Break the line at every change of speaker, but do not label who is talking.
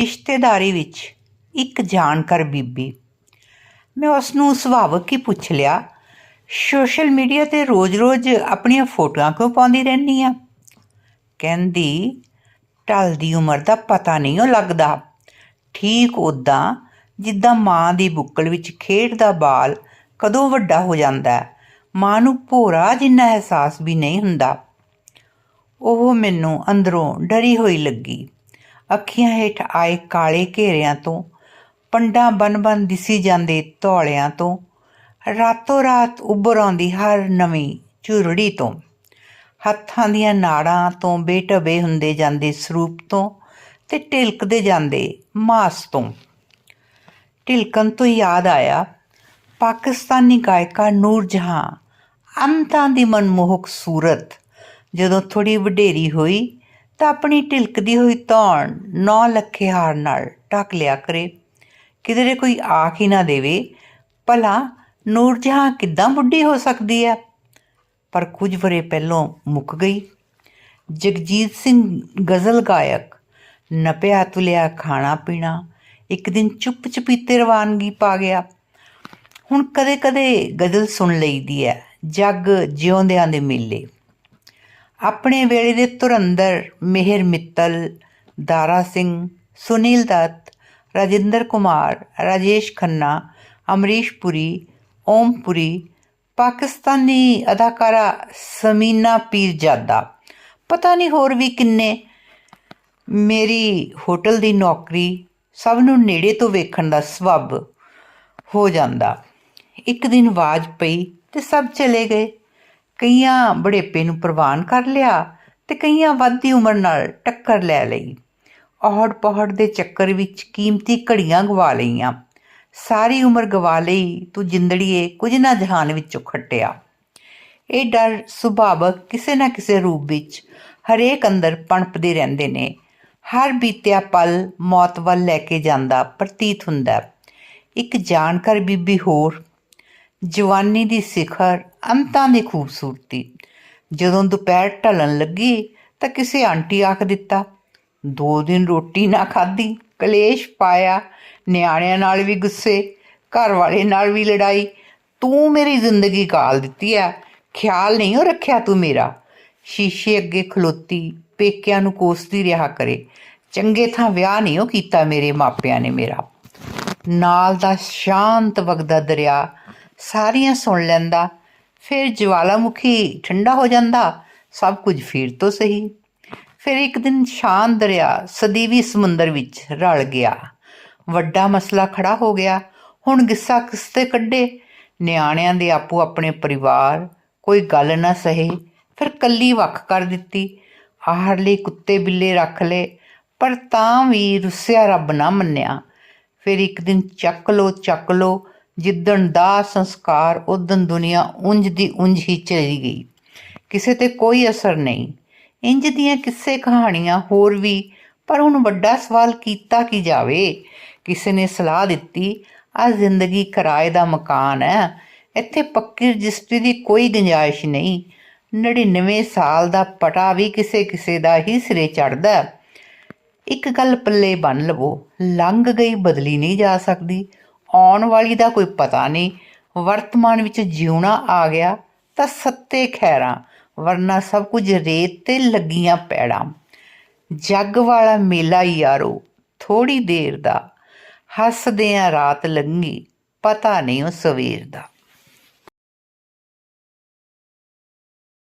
ਰਿਸ਼ਤੇਦਾਰੀ ਵਿੱਚ ਇੱਕ ਜਾਣਕਾਰ ਬੀਬੀ। ਮੈਂ ਉਸ ਨੂੰ ਸੁਭਾਵਕ ਹੀ ਪੁੱਛ ਲਿਆ ਸੋਸ਼ਲ ਮੀਡੀਆ ਤੇ ਰੋਜ਼-ਰੋਜ਼ ਆਪਣੀਆਂ ਫੋਟੋਆਂ ਕਿਉਂ ਪਾਉਂਦੀ ਰਹਿੰਦੀ ਆ? ਕਹਿੰਦੀ ਢਲਦੀ ਉਮਰ ਦਾ ਪਤਾ ਨਹੀਂ ਉਹ ਲੱਗਦਾ। ਠੀਕ ਉਦਾਂ ਜਿੱਦਾਂ ਮਾਂ ਦੀ ਬੁੱਕਲ ਵਿੱਚ ਖੇਡਦਾ ਬਾਲ ਕਦੋਂ ਵੱਡਾ ਹੋ ਜਾਂਦਾ ਹੈ, ਮਾਂ ਨੂੰ ਭੋਰਾ ਜਿੰਨਾ ਅਹਿਸਾਸ ਵੀ ਨਹੀਂ ਹੁੰਦਾ। ਉਹ ਮੈਨੂੰ ਅੰਦਰੋਂ ਡਰੀ ਹੋਈ ਲੱਗੀ। ਅੱਖੀਆਂ ਹੇਠ ਆਏ ਕਾਲੇ ਘੇਰਿਆਂ ਤੋਂ, ਪੰਡਾਂ ਬਨ-ਬਨ ਦਿਸੀ ਜਾਂਦੇ ਧੌਲਿਆਂ ਤੋਂ, ਰਾਤੋਂ ਰਾਤ ਉੱਭਰ ਆਉਂਦੀ ਹਰ ਨਵੀਂ ਝੁਰੜੀ ਤੋਂ। ਹੱਥਾਂ ਦੀਆਂ ਨਾੜਾਂ ਤੋਂ ਬੇਟਬੇ ਹੁੰਦੇ ਜਾਂਦੇ ਸਰੂਪ ਤੋਂ ਤੇ ਢਿਲਕਦੇ ਜਾਂਦੇ ਮਾਸ ਤੋਂ। ਢਿਲਕਣ ਤੋਂ ਯਾਦ ਆਇਆ, ਪਾਕਿਸਤਾਨੀ ਗਾਇਕਾ ਨੂਰ ਜਹਾਂ ਅੰਤਾਂ ਦੀ ਮਨਮੋਹਕ ਸੂਰਤ ਜਦੋਂ ਥੋੜੀ ਵਡੇਰੀ ਹੋਈ ਤਾਂ ਆਪਣੀ ਢਿਲਕਦੀ ਹੋਈ ਧੌਣ ਨੌ ਲੱਖੇ ਹਾਰ ਨਾਲ ਢੱਕ ਲਿਆ ਕਰੇ। ਕਿਧਰੇ ਕੋਈ ਆਖ ਹੀ ਨਾ ਦੇਵੇ, ਭਲਾ ਨੂਰ ਜਹਾਂ ਕਿੱਦਾਂ ਬੁੱਢੀ ਹੋ ਸਕਦੀ ਹੈ ਪਰ ਕੁਝ ਵਰੇ ਪਹਿਲੋਂ ਮੁੱਕ ਗਈ। ਜਗਜੀਤ ਸਿੰਘ ਗਜ਼ਲ ਗਾਇਕ, ਨਪਿਆ ਤੁਲਿਆ ਖਾਣਾ ਪੀਣਾ, ਇੱਕ ਦਿਨ ਚੁੱਪ ਚੁਪੀਤੇ ਰਵਾਨਗੀ ਪਾ ਗਿਆ। ਹੁਣ ਕਦੇ-ਕਦੇ ਗਜ਼ਲ ਸੁਣ ਲਈਦੀ ਹੈ ਜੱਗ ਜਿਉਂਦਿਆਂ ਦੇ ਮੇਲੇ। ਆਪਣੇ ਵੇਲੇ ਦੇ ਧੁਰੰਦਰ ਮਿਹਰ ਮਿੱਤਲ, ਦਾਰਾ ਸਿੰਘ, ਸੁਨੀਲ ਦੱਤ, ਰਾਜਿੰਦਰ ਕੁਮਾਰ, ਰਾਜੇਸ਼ ਖੰਨਾ, ਅਮਰੀਸ਼ ਪੁਰੀ, ਓਮ ਪੁਰੀ, ਪਾਕਿਸਤਾਨੀ ਅਦਾਕਾਰਾ ਸਮੀਨਾ ਪੀਰਜ਼ਾਦਾ। ਪਤਾ ਨਹੀਂ ਹੋਰ ਵੀ ਕਿੰਨੇ। ਮੇਰੀ ਹੋਟਲ ਦੀ ਨੌਕਰੀ ਸਭ ਨੂੰ ਨੇੜੇ ਤੋਂ ਵੇਖਣ ਦਾ ਸਬਬ ਹੋ ਜਾਂਦਾ। ਇੱਕ ਦਿਨ ਆਵਾਜ਼ ਪਈ ਤੇ ਸਭ ਚਲੇ ਗਏ। ਕਈਆਂ ਬੜੇਪੇ ਨੂੰ ਪ੍ਰਵਾਨ ਕਰ ਲਿਆ ਤੇ ਕਈਆਂ ਵੱਧਦੀ ਉਮਰ ਨਾਲ ਟੱਕਰ ਲੈ ਲਈ। ਔਹੜ ਪੌਹੜ ਦੇ ਚੱਕਰ ਵਿੱਚ ਕੀਮਤੀ ਘੜੀਆਂ ਗਵਾ ਲਈਆਂ। ਸਾਰੀ ਉਮਰ ਗਵਾ ਲਈ, ਤੂੰ ਜਿੰਦੜੀਏ ਕੁਝ ਨਾ ਜਹਾਨ ਵਿੱਚੋਂ ਖੱਟਿਆ। ਇਹ ਡਰ ਸੁਭਾਵਕ ਕਿਸੇ ਨਾ ਕਿਸੇ ਰੂਪ ਵਿੱਚ ਹਰੇਕ ਅੰਦਰ ਪਣਪਦੇ ਰਹਿੰਦੇ ਨੇ। ਹਰ ਬੀਤਿਆ ਪਲ ਮੌਤ ਵੱਲ ਲੈ ਕੇ ਜਾਂਦਾ ਪ੍ਰਤੀਤ ਹੁੰਦਾ। ਇੱਕ ਜਾਣਕਾਰ ਬੀਬੀ ਹੋਰ ਜਵਾਨੀ ਦੀ ਸਿਖਰ ਅੰਤਾਂ ਦੀ ਖੂਬਸੂਰਤੀ। ਜਦੋਂ ਦੁਪਹਿਰ ਢਲਣ ਲੱਗੀ ਤਾਂ ਕਿਸੇ ਆਂਟੀ ਆਖ ਦਿੱਤਾ, ਦੋ ਦਿਨ ਰੋਟੀ ਨਾ ਖਾਧੀ, ਕਲੇਸ਼ ਪਾਇਆ, ਨਿਆਣਿਆਂ ਨਾਲ ਵੀ ਗੁੱਸੇ, ਘਰ ਵਾਲੇ ਨਾਲ ਵੀ ਲੜਾਈ। ਤੂੰ ਮੇਰੀ ਜ਼ਿੰਦਗੀ ਕਾਲ ਦਿੱਤੀ ਆ ਖਿਆਲ ਨਹੀਂ ਉਹ ਰੱਖਿਆ ਤੂੰ ਮੇਰਾ। ਸ਼ੀਸ਼ੇ ਅੱਗੇ ਖਲੋਤੀ, ਪੇਕਿਆਂ ਨੂੰ ਕੋਸਦੀ ਰਿਹਾ ਕਰੇ। ਚੰਗੇ ਥਾਂ ਵਿਆਹ ਨਹੀਂ ਉਹ ਕੀਤਾ ਮੇਰੇ ਮਾਪਿਆਂ ਨੇ ਮੇਰਾ। ਨਾਲ ਦਾ ਸ਼ਾਂਤ ਵਗਦਾ ਦਰਿਆ ਸਾਰੀਆਂ ਸੁਣ ਲੈਂਦਾ। ਫਿਰ ਜਵਾਲਾਮੁਖੀ ਠੰਡਾ ਹੋ ਜਾਂਦਾ। ਸਭ ਕੁਝ ਫਿਰ ਤੋਂ ਸਹੀ। ਫਿਰ ਇੱਕ ਦਿਨ ਸ਼ਾਂਤ ਦਰਿਆ ਸਦੀਵੀ ਸਮੁੰਦਰ ਵਿੱਚ ਰਲ ਗਿਆ। ਵੱਡਾ ਮਸਲਾ ਖੜਾ ਹੋ ਗਿਆ। ਹੁਣ ਗਿੱਸਾ ਕਿਸਤੇ ਕੱਢੇ? ਨਿਆਣਿਆਂ ਦੇ ਆਪੋ ਆਪਣੇ ਪਰਿਵਾਰ। ਕੋਈ ਗੱਲ ਨਾ ਸਹੇ। ਫਿਰ ਕੱਲੀ ਵੱਖ ਕਰ ਦਿੱਤੀ। ਆਹਰ ਲਈ ਕੁੱਤੇ ਬਿੱਲੇ ਰੱਖ ਲਏ। ਪਰ ਤਾਂ ਵੀ ਰੁੱਸਿਆ ਰੱਬ ਨਾ ਮੰਨਿਆ। ਫਿਰ ਇੱਕ ਦਿਨ ਚੱਕ ਲੋ ਚੱਕ ਲੋ ਜਿੱਦਣ ਦਾ ਸੰਸਕਾਰ ਉਦਣ ਦੁਨੀਆ ਉਂਝ ਦੀ ਉਂਝ ਹੀ ਚਲੀ ਗਈ। ਕਿਸੇ ਤੇ ਕੋਈ ਅਸਰ ਨਹੀਂ। ਇੰਜ ਦੀਆਂ ਕਿੱਸੇ ਕਹਾਣੀਆਂ ਹੋਰ ਵੀ, ਪਰ ਹੁਣ ਵੱਡਾ ਸਵਾਲ ਕੀਤਾ ਕੀ ਜਾਵੇ? ਕਿਸੇ ਨੇ ਸਲਾਹ ਦਿੱਤੀ, ਆ ਜ਼ਿੰਦਗੀ ਕਿਰਾਏ ਦਾ ਮਕਾਨ ਹੈ। ਇੱਥੇ ਪੱਕੀ ਰਜਿਸਟਰੀ ਦੀ ਕੋਈ ਗੁੰਜਾਇਸ਼ ਨਹੀਂ। 99 ਸਾਲ ਦਾ ਪਟਾ ਵੀ ਕਿਸੇ ਕਿਸੇ ਦਾ ਹੀ ਸਿਰੇ ਚੜਦਾ ਇੱਕ ਗੱਲ ਪੱਲੇ ਬੰਨ ਲਵੋ, ਲੰਘ ਗਈ ਬਦਲੀ ਨਹੀਂ ਜਾ ਸਕਦੀ। ਆਉਣ ਵਾਲੀ ਦਾ ਕੋਈ ਪਤਾ ਨਹੀਂ। ਵਰਤਮਾਨ ਵਿੱਚ ਜਿਉਣਾ ਆ ਗਿਆ ਤਾਂ ਸੱਤੇ ਖੈਰਾਂ, ਵਰਨਾ ਸਭ ਕੁਝ ਰੇਤ ਤੇ ਲੱਗੀਆਂ ਪੈੜਾਂ। ਜੱਗ ਵਾਲਾ ਮੇਲਾ ਯਾਰੋ ਥੋੜੀ ਦੇਰ ਦਾ। ਹੱਸਦੇ ਆ ਰਾਤ ਲੰਘੀ, ਪਤਾ ਨਹੀਂ ਉਹ ਸਵੇਰ ਦਾ।